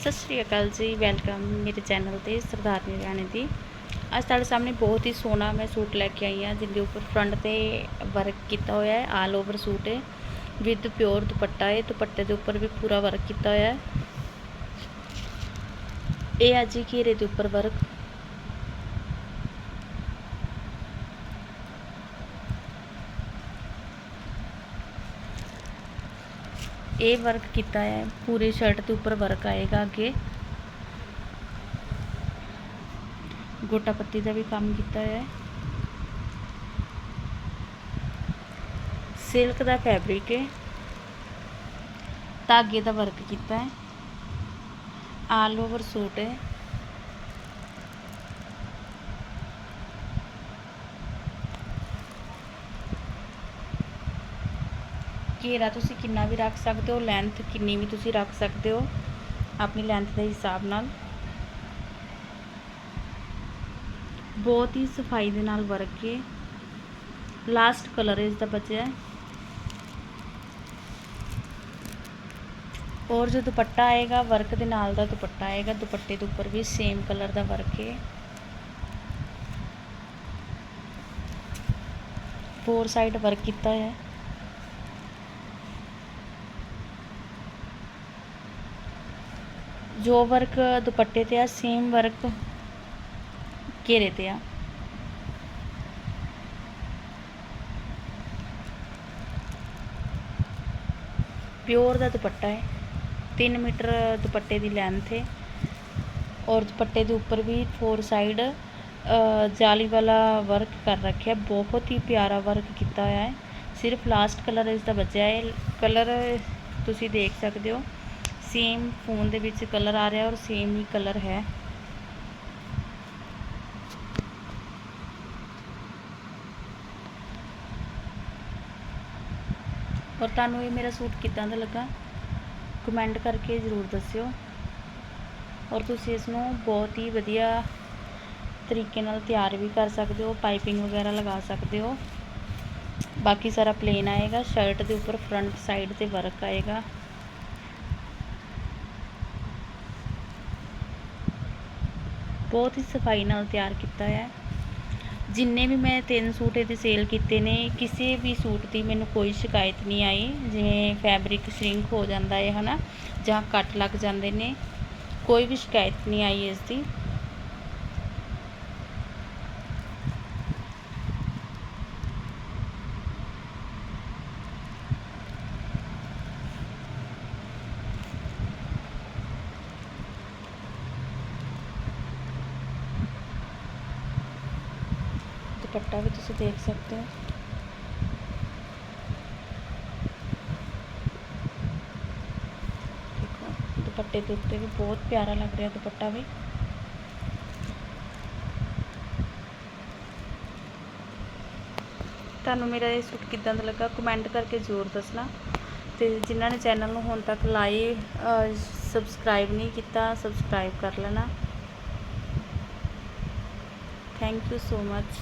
ਸਤਿ ਸ਼੍ਰੀ ਅਕਾਲ ਜੀ, ਵੈਲਕਮ ਮੇਰੇ ਚੈਨਲ ਤੇ ਸਰਦਾਰਨੀ ਰਾਣੀ ਦੀ। ਅੱਜ ਤੁਹਾਡੇ ਸਾਹਮਣੇ ਬਹੁਤ ਹੀ ਸੋਹਣਾ ਮੈਂ ਸੂਟ ਲੈ ਕੇ ਆਈ ਹਾਂ ਜਿਹਦੇ ਉੱਪਰ ਫਰੰਟ ਤੇ ਵਰਕ ਕੀਤਾ ਹੋਇਆ ਹੈ ਆਲ ਓਵਰ ਸੂਟ ਹੈ ਵਿਦ ਪਿਓਰ ਦੁਪੱਟਾ ਹੈ, ਦੁਪੱਟੇ ਦੇ ਉੱਪਰ ਵੀ ਪੂਰਾ ਵਰਕ ਕੀਤਾ ਹੋਇਆ ਹੈ। ਇਹ ਆ ਜੀ ਘੇਰੇ ਦੇ ਉੱਪਰ ਵਰਕ ਇਹ ਵਰਕ ਕੀਤਾ ਹੈ। ਪੂਰੇ ਸ਼ਰਟ ਦੇ ਉੱਪਰ ਵਰਕ ਆਏਗਾ ਅੱਗੇ। ਗੋਟਾ ਪੱਤੀ ਦਾ ਵੀ ਕੰਮ ਕੀਤਾ ਹੈ। ਸਿਲਕ ਦਾ ਫੈਬਰਿਕ ਹੈ। ਧਾਗੇ ਦਾ ਵਰਕ ਕੀਤਾ ਹੈ। ਆਲ ਓਵਰ ਸੂਟ ਹੈ। ਘੇਰਾ ਤੁਸੀਂ ਕਿੰਨਾ ਵੀ ਰੱਖ ਸਕਦੇ ਹੋ ਲੈਂਥ ਕਿੰਨੀ ਵੀ ਤੁਸੀਂ ਰੱਖ ਸਕਦੇ ਹੋ, ਆਪਣੀ ਲੈਂਥ ਦੇ ਹਿਸਾਬ ਨਾਲ। ਬਹੁਤ ਹੀ ਸਫ਼ਾਈ ਦੇ ਨਾਲ ਵਰਕ ਹੈ ਲਾਸਟ ਕਲਰ ਇਸ ਦਾ ਬਚਿਆ ਹੈ। ਔਰ ਜੋ ਦੁਪੱਟਾ ਆਏਗਾ ਵਰਕ ਦੇ ਨਾਲ ਦਾ ਦੁਪੱਟਾ ਆਏਗਾ, ਦੁਪੱਟੇ ਦੇ ਉੱਪਰ ਵੀ ਸੇਮ ਕਲਰ ਦਾ ਵਰਕ ਹੈ ਫੋਰ ਸਾਈਡ ਵਰਕ ਕੀਤਾ ਹੈ। ਜੋ ਵਰਕ ਦੁਪੱਟੇ ਤੇ ਆ ਸੇਮ ਵਰਕ ਘੇਰੇ ਤੇ ਆ ਪਿਓਰ ਦਾ ਦੁਪੱਟਾ ਹੈ 3 ਮੀਟਰ ਦੁਪੱਟੇ ਦੀ ਲੈਂਥ ਹੈ ਔਰ ਦੁਪੱਟੇ ਦੇ ਉੱਪਰ ਵੀ ਫੋਰ ਸਾਈਡ ਜਾਲੀ ਵਾਲਾ ਵਰਕ ਕਰ ਰੱਖਿਆ ਬਹੁਤ ਹੀ ਪਿਆਰਾ ਵਰਕ ਕੀਤਾ ਹੋਇਆ ਹੈ ਸਿਰਫ ਲਾਸਟ ਕਲਰ ਇਸ ਦਾ ਬਚਿਆ ਹੈ ਕਲਰ ਤੁਸੀਂ ਦੇਖ ਸਕਦੇ ਹੋ ਸੇਮ ਫੋਨ ਦੇ ਵਿੱਚ ਕਲਰ ਆ ਰਿਹਾ ਔਰ ਸੇਮ ਹੀ ਕਲਰ ਹੈ। ਔਰ ਤੁਹਾਨੂੰ ਇਹ ਮੇਰਾ ਸੂਟ ਕਿੱਦਾਂ ਦਾ ਲੱਗਾ? ਕਮੈਂਟ ਕਰਕੇ ਜ਼ਰੂਰ ਦੱਸਿਓ। ਔਰ ਤੁਸੀਂ ਇਸ ਨੂੰ ਬਹੁਤ ਹੀ ਵਧੀਆ ਤਰੀਕੇ ਨਾਲ ਤਿਆਰ ਵੀ ਕਰ ਸਕਦੇ ਹੋ ਪਾਈਪਿੰਗ ਵਗੈਰਾ ਲਗਾ ਸਕਦੇ ਹੋ। ਬਾਕੀ ਸਾਰਾ ਪਲੇਨ ਆਏਗਾ ਸ਼ਰਟ ਦੇ ਉੱਪਰ ਫਰੰਟ ਸਾਈਡ ਤੇ ਵਰਕ ਆਏਗਾ। ਬਹੁਤ ਹੀ ਸਫ਼ਾਈ ਨਾਲ ਤਿਆਰ ਕੀਤਾ ਹੈ। ਜਿੰਨੇ ਵੀ ਮੈਂ ਤਿੰਨ ਸੂਟ ਇਹਦੇ ਸੇਲ ਕੀਤੇ ਨੇ, ਕਿਸੇ ਵੀ ਸੂਟ ਦੀ ਮੈਨੂੰ ਕੋਈ ਸ਼ਿਕਾਇਤ ਨਹੀਂ ਆਈ। ਜਿਵੇਂ ਫੈਬਰਿਕ ਸ਼ਰਿੰਕ ਹੋ ਜਾਂਦਾ ਹੈ, ਹਨਾ, ਜਾਂ ਕੱਟ ਲੱਗ ਜਾਂਦੇ ਨੇ, ਕੋਈ ਵੀ ਸ਼ਿਕਾਇਤ ਨਹੀਂ ਆਈ ਇਸ ਦੀ। ਦੁਪੱਟਾ ਵੀ ਤੁਸੀਂ ਦੇਖ ਸਕਦੇ ਹੋ। ਦੇਖੋ, ਦੁਪੱਟੇ ਦੇ ਉੱਤੇ ਵੀ ਬਹੁਤ ਪਿਆਰਾ ਲੱਗ ਰਿਹਾ ਦੁਪੱਟਾ ਵੀ। ਤੁਹਾਨੂੰ ਮੇਰਾ ਇਹ ਸੂਟ ਕਿੱਦਾਂ ਦਾ ਲੱਗਾ ਕਮੈਂਟ ਕਰਕੇ ਜ਼ਰੂਰ ਦੱਸਣਾ। ਤੇ ਜਿਨ੍ਹਾਂ ਨੇ ਚੈਨਲ ਨੂੰ ਹੁਣ ਤੱਕ ਲਾਈ ਸਬਸਕ੍ਰਾਈਬ ਨਹੀਂ ਕੀਤਾ, ਸਬਸਕ੍ਰਾਈਬ ਕਰ ਲੈਣਾ। Thank you so much